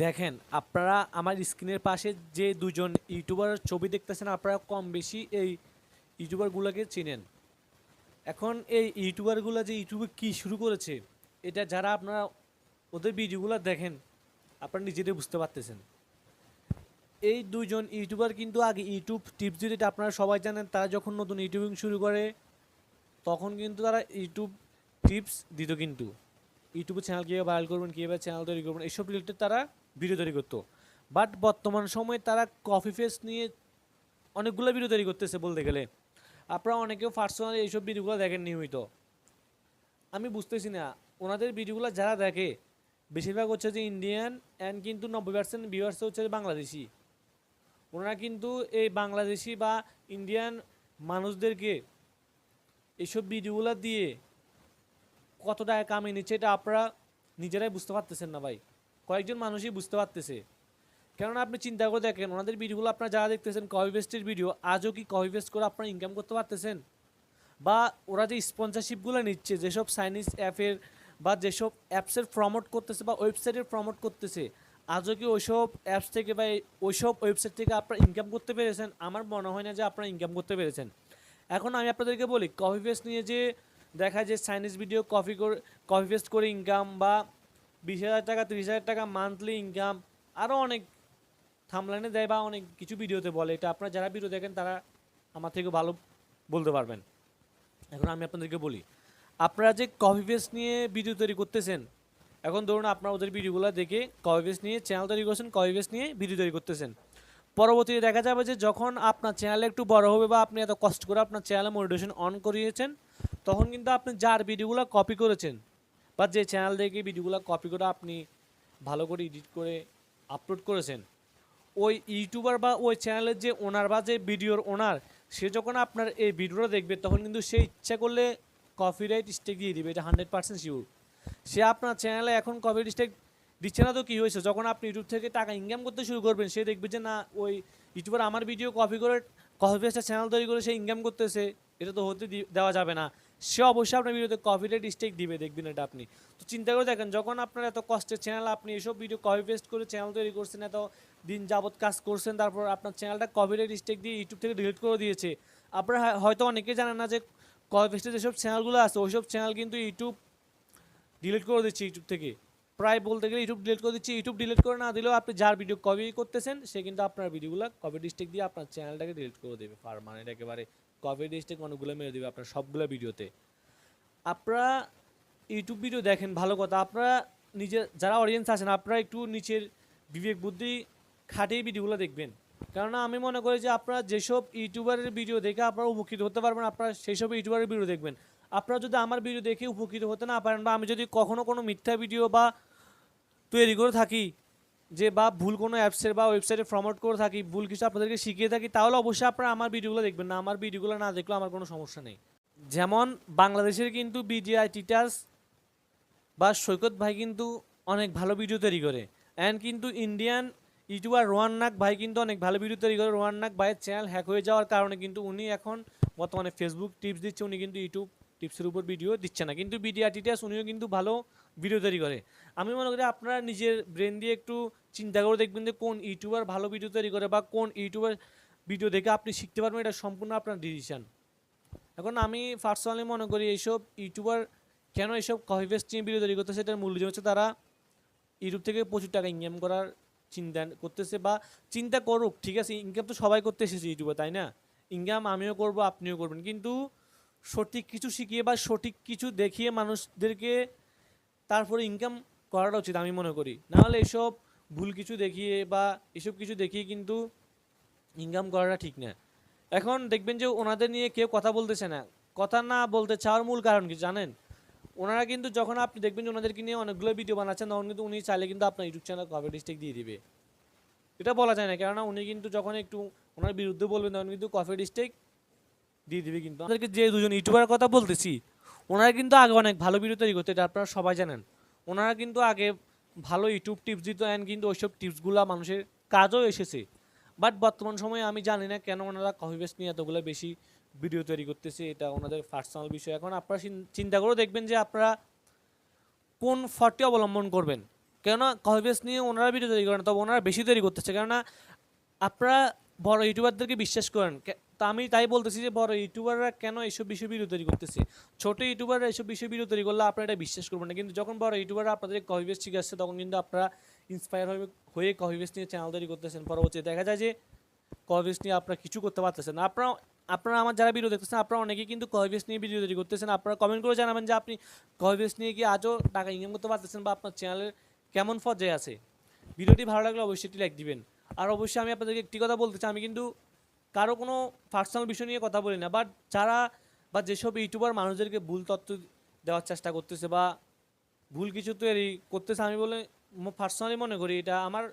দেখেন, আপনারা আমার স্ক্রিনের পাশে যে দুজন ইউটিউবার ছবি দেখতেছেন, আপনারা কম বেশি এই ইউটিউবারগুলোকে চেনেন। এখন এই ইউটিউবারগুলো যে ইউটিউবে কি শুরু করেছে, এটা যারা আপনারা ওদের ভিডিওগুলো দেখেন, আপনারা নিজেরাই বুঝতে পারতেছেন। এই দুজন ইউটিউবার কিন্তু আগে ইউটিউব টিপস যেটা আপনারা সবাই জানেন, তারা যখন নতুন ইউটিউবিং শুরু করে, তখন কিন্তু তারা ইউটিউব টিপস দিত কিন্তু। ইউটিউবে চ্যানেল কীভাবে ভাইরাল করবেন, কীভাবে চ্যানেল তৈরি করবেন এইসব রিলেটেড তারা ভিডিও তৈরি করতো। বাট বর্তমান সময়ে তারা কফি ফেস নিয়ে অনেকগুলো ভিডিও তৈরি করতেছে বলতে গেলে। আপনারা অনেকেও পার্সোনালি এইসব ভিডিওগুলো দেখেন নিয়মিত আমি বুঝতেছি না, ওনাদের ভিডিওগুলো যারা দেখে, বেশিরভাগ হচ্ছে যে ইন্ডিয়ান অ্যান্ড কিন্তু নব্বই পার্সেন্ট ভিউয়ার্স হচ্ছে বাংলাদেশি। ওনারা কিন্তু এই বাংলাদেশি বা ইন্ডিয়ান মানুষদেরকে এইসব ভিডিওগুলো দিয়ে কত টাকা কামিয়ে নিচ্ছে এটা আপনারা নিজেরাই বুঝতে পারতেছেন না ভাই। কয়েকজন মানুষই বুঝতে পারতেছে। কেননা আপনি চিন্তা করে দেখেন, ওনাদের ভিডিওগুলো আপনারা যারা দেখতেছেন কপি পেস্টের ভিডিও, আজও কি কপি পেস্ট করে আপনারা ইনকাম করতে পারতেছেন? বা ওরা যে স্পন্সরশিপগুলো নিচ্ছে, যেসব চাইনিজ অ্যাপের বা যেসব অ্যাপসের প্রমোট করতেছে বা ওয়েবসাইটের প্রমোট করতেছে, আজও কি ওইসব অ্যাপস থেকে বা ওইসব ওয়েবসাইট থেকে আপনারা ইনকাম করতে পেরেছেন? আমার মনে হয় না যে আপনারা ইনকাম করতে পেরেছেন। এখন আমি আপনাদেরকে বলি কপি পেস্ট নিয়ে যে দেখা যায় চাইনিজ ভিডিও কপি করে কপি পেস্ট করে ইনকাম বা বিশ হাজার টাকা, তিরিশ হাজার টাকা মান্থলি ইনকাম আরও অনেক থামলাইনে দেয় বা অনেক কিছু ভিডিওতে বলে। এটা আপনারা যারা ভিডিও দেখেন, তারা আমার থেকে ভালো বলতে পারবেন। এখন আমি আপনাদেরকে বলি, আপনারা যে কপি পেস্ট নিয়ে ভিডিও তৈরি করতেছেন, এখন ধরুন আপনারা ওদের ভিডিওগুলো দেখে কপি পেস্ট নিয়ে চ্যানেল তৈরি করছেন কপি পেস্ট নিয়ে ভিডিও তৈরি করতেছেন। পরবর্তীতে দেখা যাবে যে যখন আপনার চ্যানেল একটু বড় হবে বা আপনি এত কষ্ট করে আপনার চ্যানেলে মোটিভেশন অন করিয়েছেন, তখন কিন্তু আপনি যার ভিডিওগুলো কপি করেছেন বা যে চ্যানেল থেকে ভিডিওগুলো কপি করে আপনি ভালো করে এডিট করে আপলোড করেছেন, ওই ইউটিউবার বা ওই চ্যানেলের যে ওনার বা যে ভিডিওর ওনার সে যখন আপনার এই ভিডিওটা দেখবে, তখন কিন্তু সে ইচ্ছা করলে কপিরাইট স্টেক দিয়ে দিবে, এটা হান্ড্রেড পার্সেন্ট শিওর সে আপনার চ্যানেলে এখন কপিরাইট স্টেক দিচ্ছে না তো কী হয়েছে? যখন আপনি ইউটিউব থেকে টাকা ইনকাম করতে শুরু করবেন, সে দেখবে যে না, ওই ইউটিউবার আমার ভিডিও কপি করে কপি পেস্টের চ্যানেল তৈরি করে সে ইনকাম করতেছে, এটা তো হতে দেওয়া যাবে না। সে অবশ্যই আপনার ভিডিওতে কপিরাইট স্টেক দিবে, দেখবেন এটা আপনি। তো চিন্তা করে দেখেন, যখন আপনার এত কষ্টের চ্যানেল আপনি এসব ভিডিও কপি পেস্ট করে চ্যানেল তৈরি করছেন, এত দিন যাবত কাজ করছেন, তারপর আপনার চ্যানেলটা কপিরাইট স্টেক দিয়ে ইউটিউব থেকে ডিলিট করে দিয়েছে। আপনারা হয়তো অনেকে জানেন না যে কপি পেস্টের যেসব চ্যানেলগুলো আছে, ওইসব চ্যানেল কিন্তু ইউটিউব ডিলিট করে দিচ্ছে ইউটিউব থেকে। প্রায় বলতে গেলে ইউটিউব ডিলিট করে দিচ্ছে। ইউটিউব ডিলিট করে না দিলেও আপনি যার ভিডিও কপি করতেছেন, সে কিন্তু আপনার ভিডিওগুলো কপি ডিস্ট্রিক্ট দিয়ে আপনার চ্যানেলটাকে ডিলিট করে দেবে। পারমানেন্ট একেবারে কপি ডিস্ট্রিক্ট অনেকগুলো মেরে দেবে আপনার সবগুলো ভিডিওতে। আপনারা ইউটিউব ভিডিও দেখেন, ভালো কথা। আপনারা নিজের যারা অডিয়েন্স আছেন, আপনারা একটু নিচের বিবেক বুদ্ধি খাটিয়ে ভিডিওগুলো দেখবেন। কেননা আমি মনে করি যে আপনারা যেসব ইউটিউবারের ভিডিও দেখে আপনারা উপকৃত হতে পারবেন, আপনারা সেই সব ইউটিউবারের ভিডিও দেখবেন। আপনারা যদি আমার ভিডিও দেখে উপকৃত হতে না পারেন বা আমি যদি কখনো কোনো মিথ্যা ভিডিও বা তৈরি করে থাকি যে বা ভুল কোনো অ্যাপসের বা ওয়েবসাইটে প্রমোট করে থাকি, ভুল কিছু আপনাদেরকে শিখিয়ে থাকি, তাহলে অবশ্যই আপনারা আমার ভিডিওগুলো দেখবেন না। আমার ভিডিওগুলো না দেখলেও আমার কোনো সমস্যা নেই। যেমন বাংলাদেশের কিন্তু বিজিআই টিটাস বা সৈকত ভাই কিন্তু অনেক ভালো ভিডিও তৈরি করে। অ্যান্ড কিন্তু ইন্ডিয়ান ইউটিউবার রোহান নাক ভাই কিন্তু অনেক ভালো ভিডিও তৈরি করে। রোহান নাক ভাইয়ের চ্যানেল হ্যাক হয়ে যাওয়ার কারণে কিন্তু উনি এখন বর্তমানে ফেসবুক টিপস দিচ্ছে, উনি কিন্তু ইউটিউব টিপসের উপর ভিডিও দিচ্ছে না। কিন্তু বিডিআর টিটার্স উনিও কিন্তু ভালো ভিডিও তৈরি করে। আমি মনে করি আপনারা নিজের ব্রেন দিয়ে একটু চিন্তা করে দেখবেন যে কোন ইউটিউবার ভালো ভিডিও তৈরি করে বা কোন ইউটিউবার ভিডিও দেখে আপনি শিখতে পারবেন, এটা সম্পূর্ণ আপনার ডিসিশন এখন আমি পার্সোনালি মনে করি এইসব ইউটিউবার কেন এইসব কফি পেস্ট নিয়ে ভিডিও তৈরি করতেছে, এটার মূল হচ্ছে তারা ইউটিউব থেকে প্রচুর টাকা ইনকাম করার চিন্তা করতেছে বা চিন্তা করুক, ঠিক আছে ইনকাম তো সবাই করতে এসেছে ইউটিউবে তাই না? ইনকাম আমিও করব, আপনিও করবেন, কিন্তু সঠিক কিছু শিখিয়ে বা সঠিক কিছু দেখিয়ে মানুষদেরকে তারপরে ইনকাম করাটা উচিত আমি মনে করি। নাহলে এসব ভুল কিছু দেখিয়ে বা এসব কিছু দেখিয়ে কিন্তু ইনকাম করাটা ঠিক না। এখন দেখবেন যে ওনাদের নিয়ে কেউ কথা বলতেছে না। কথা না বলতে চাওয়ার মূল কারণ কি জানেন? ওনারা কিন্তু যখন আপনি দেখবেন যে ওনাদেরকে নিয়ে অনেকগুলো ভিডিও বানাচ্ছেন, তখন কিন্তু উনি চাইলে কিন্তু আপনার ইউটিউব চ্যানেল কপি ডিস্ট্রিক্ট দিয়ে দিবে। এটা বলা যায় না, কেননা উনি কিন্তু যখন একটু ওনার বিরুদ্ধে বলবেন, তখন কিন্তু কফি ডিস্ট্রিক্ট দিয়ে দিবে কিন্তু। আমাদেরকে যে দুজন ইউটিউবার কথা বলতেছি, ওনারা কিন্তু আগে অনেক ভালো ভিডিও তৈরি করতে, এটা আপনারা সবাই জানেন। ওনারা কিন্তু আগে ভালো ইউটিউব টিপস দিত অ্যান্ড কিন্তু ওইসব টিপসগুলো মানুষের কাজও এসেছে। বাট বর্তমান সময়ে আমি জানি না কেন ওনারা কফি বেস নিয়ে এতগুলো বেশি ভিডিও তৈরি করতেছে, এটা ওনাদের পার্সোনাল বিষয়। এখন আপনারা চিন্তা করে দেখবেন যে আপনারা কোন ফর্টি অবলম্বন করবেন। কেননা কয়বেস নিয়ে ওনারা ভিডিও তৈরি করেন তবে ওনারা বেশি তৈরি করতেছে। কেননা আপনারা বড় ইউটিউবারদেরকে বিশ্বাস করেন তা আমি তাই বলতেছি যে, বড় ইউটিউবাররা কেন এইসব বিষয় ভিডিও তৈরি করতেছে? ছোট ইউটিউবাররা এইসব বিষয় ভিডিও তৈরি করলে আপনারা এটা বিশ্বাস করবেন না। কিন্তু যখন বড় ইউটিউবাররা আপনাদের কহিবেস ঠিক আছে, তখন কিন্তু আপনারা ইন্সপায়ার হয়ে হয়ে কহিবেস নিয়ে চ্যানেল তৈরি করতেছেন পরবর্তীতে। দেখা যায় যে কহিবেস নিয়ে আপনারা কিছু করতে পারতেছেন আপনারা আপনারা আমার যারা ভিডিও দেখতেছেন, আপনারা অনেকেই কিন্তু কহিবেস নিয়ে ভিডিও তৈরি করতেছেন। আপনারা কমেন্ট করে জানাবেন যে, আপনি কহিবেস নিয়ে কি আজও টাকা ইনকাম করতে পারতেছেন বা আপনার চ্যানেলের কেমন পর্যায়ে আছে? ভিডিওটি ভালো লাগলে অবশ্যই একটি লাইক দিবেন। আর অবশ্যই আমি আপনাদেরকে একটি কথা বলতে চাই, আমি কিন্তু কারও কোনো পার্সোনাল বিষয় নিয়ে কথা বলি না বাট যারা বা যেসব ইউটিউবার মানুষদেরকে ভুল তথ্য দেওয়ার চেষ্টা করতেছে বা ভুল কিছু তৈরি করতেছে, আমি বলে পার্সোনালি মনে করি এটা আমার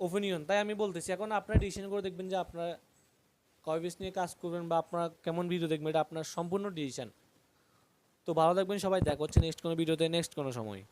ওপিনিয়ন তাই আমি বলতেছি। এখন আপনারা ডিসিশন করে দেখবেন যে আপনারা কয় বেস নিয়ে কাজ করবেন বা আপনারা কেমন ভিডিও দেখবেন, এটা আপনার সম্পূর্ণ ডিসিশন তো ভালো থাকবেন সবাই, দেখা হচ্ছে নেক্সট কোনো ভিডিওতে নেক্সট কোনো সময়।